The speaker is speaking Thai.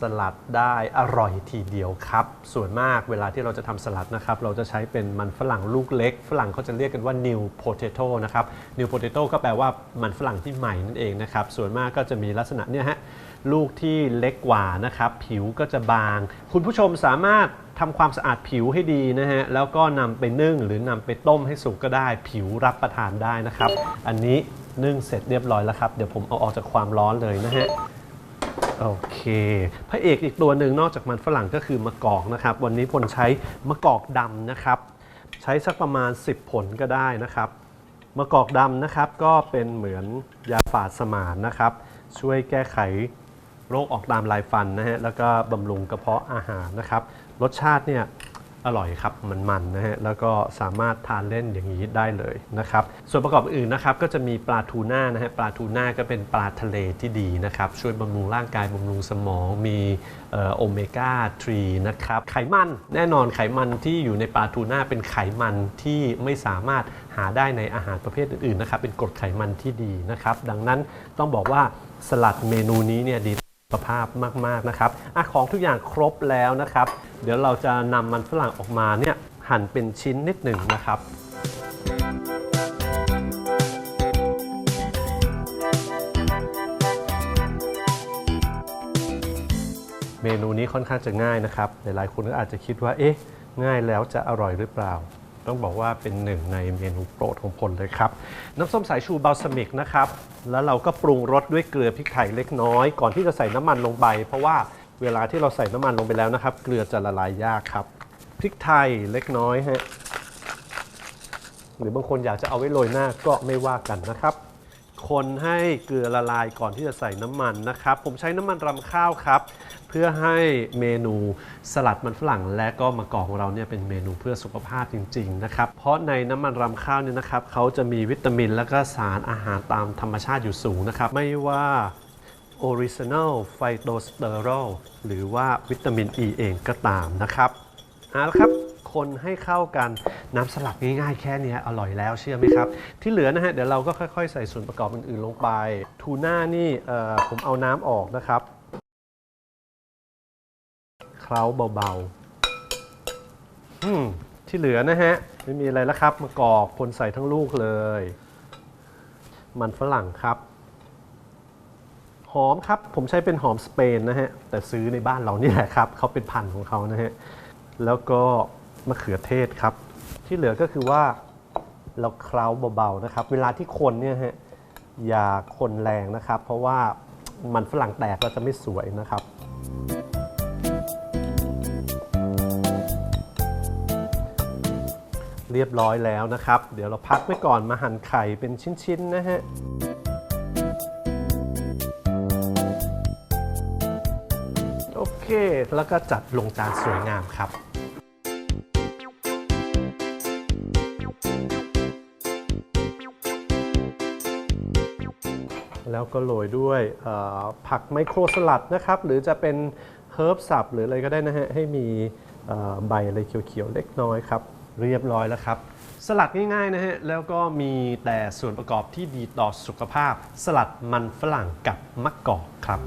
สลัดได้อร่อยทีเดียวครับ ส่วนมากเวลาที่เราจะทำสลัดนะครับ เราจะใช้เป็นมันฝรั่งลูกเล็ก ฝรั่งเขาจะเรียกกันว่า new potato นะครับ new potato ก็แปลว่ามันฝรั่งที่ใหม่นั่นเองนะครับ ส่วนมากก็จะมีลักษณะเนี่ยฮะลูกที่เล็กกว่านะครับ ผิวก็จะบาง คุณผู้ชมสามารถทำความสะอาดผิวให้ดีนะฮะ แล้วก็นำไปนึ่งหรือนำไปต้มให้สุกก็ได้ ผิวรับประทานได้นะครับ อันนี้นึ่งเสร็จเรียบร้อยแล้วครับ เดี๋ยวผมเอาออกจากความร้อนเลยนะฮะ โอเค พระเอกอีกตัวหนึ่งนอกจากมันฝรั่งก็คือมะกอกนะครับ วันนี้พลใช้มะกอกดำนะครับ ใช้สักประมาณ 10 ผลก็ได้นะครับมะกอกดำนะครับก็เป็นเหมือนยาฝาดสมานนะครับ ช่วยแก้ไขโรคออกตามลายฟันนะฮะแล้วก็บำรุงกระเพาะอาหารนะครับ รสชาติเนี่ย อร่อยครับมันๆนะฮะแล้วก็สามารถทานเล่นอย่างนี้ได้เลยนะครับส่วนประกอบอื่นนะครับก็จะมีปลาทูน่านะฮะปลาทูน่าก็เป็นปลาทะเลที่ดีนะครับช่วยบำรุงร่างกายบำรุงสมองมีโอเมก้า3นะครับไขมันแน่นอนไขมันที่อยู่ในปลาทูน่าเป็นไขมันที่ไม่สามารถหาได้ในอาหารประเภทอื่นๆนะครับเป็นกรดไขมันที่ดีนะครับดังนั้นต้องบอกว่าสลัดเมนูนี้เนี่ยดีสุขภาพมากๆนะครับอของทุกอย่างครบแล้วนะครับ เดี๋ยวเราจะนำมันฝรั่งออกมาเนี่ยหั่นเป็นชิ้นนิดหนึ่งนะครับ เมนูนี้ค่อนข้างจะง่ายนะครับ หลายๆคนก็อาจจะคิดว่า เอ๊ะ ง่ายแล้วจะอร่อยหรือเปล่า ต้องบอกว่าเป็นหนึ่งในเมนูโปรดของพลเลยครับ น้ำส้มสายชูบาลซามิกนะครับ แล้วเราก็ปรุงรสด้วยเกลือพริกไทยเล็กน้อย ก่อนที่จะใส่น้ำมันลงไป เพราะว่า เวลาที่เราใส่น้ำมันลงไปแล้วนะครับ เกลือจะละลายยากครับ พริกไทยเล็กน้อยฮะ หรือบางคนอยากจะเอาไว้โรยหน้าก็ไม่ว่ากันนะครับ คนให้เกลือละลายก่อนที่จะใส่น้ำมันนะครับ ผมใช้น้ำมันรำข้าวครับ เพื่อให้เมนูสลัดมันฝรั่งและก็มะกอกของเราเนี่ยเป็นเมนูเพื่อสุขภาพจริง ๆ นะครับ เพราะในน้ำมันรำข้าวเนี่ยนะครับเขาจะมีวิตามิน และก็สารอาหารตามธรรมชาติอยู่สูงนะครับ ไม่ว่า Original Phytosterol หรือว่าวิตามินอ e ีเองก็ตามนะครับเอาละครับคนให้เข้ากันน้ำสลัดง่ายๆ แค่นี้อร่อยแล้วเชื่อไหมครับ ที่เหลือนะฮะเดี๋ยวเราก็ค่อยๆ ใส่ส่วนประกอบอื่นๆลงไป ทูน่านี่ผมเอาน้ำออกนะครับ เคล้าเบาๆที่เหลือนะฮะ ไม่มีอะไรแล้วครับมะกอกพลใส่ทั้งลูกเลย มันฝรั่งครับ หอมครับ ผมใช้เป็นหอมสเปนนะฮะ แต่ซื้อในบ้านเรานี่แหละครับเขาเป็นพันธุ์ของเขานะฮะ แล้วก็มะเขือเทศครับ ที่เหลือก็คือว่าเราเคล้าเบาๆนะครับ เวลาที่คนเนี่ยฮะอย่าคนแรงนะครับ เพราะว่ามันฝรั่งแตกแล้วจะไม่สวยนะครับเรียบร้อยแล้วนะครับ เดี๋ยวเราพักไว้ก่อนมาหั่นไข่เป็นชิ้น ๆ นะฮะ เค แล้วก็จัดลงจานสวยงามครับ แล้วก็โรยด้วยผักไมโครสลัดนะครับ หรือจะเป็นเฮิร์บสับหรืออะไรก็ได้นะฮะ ให้มีใบอะไรเขียวๆเล็กน้อยครับ เรียบร้อยแล้วครับ สลัดง่ายๆนะฮะ แล้วก็มีแต่ส่วนประกอบที่ดีต่อสุขภาพ สลัดมันฝรั่งกับมะกอกครับ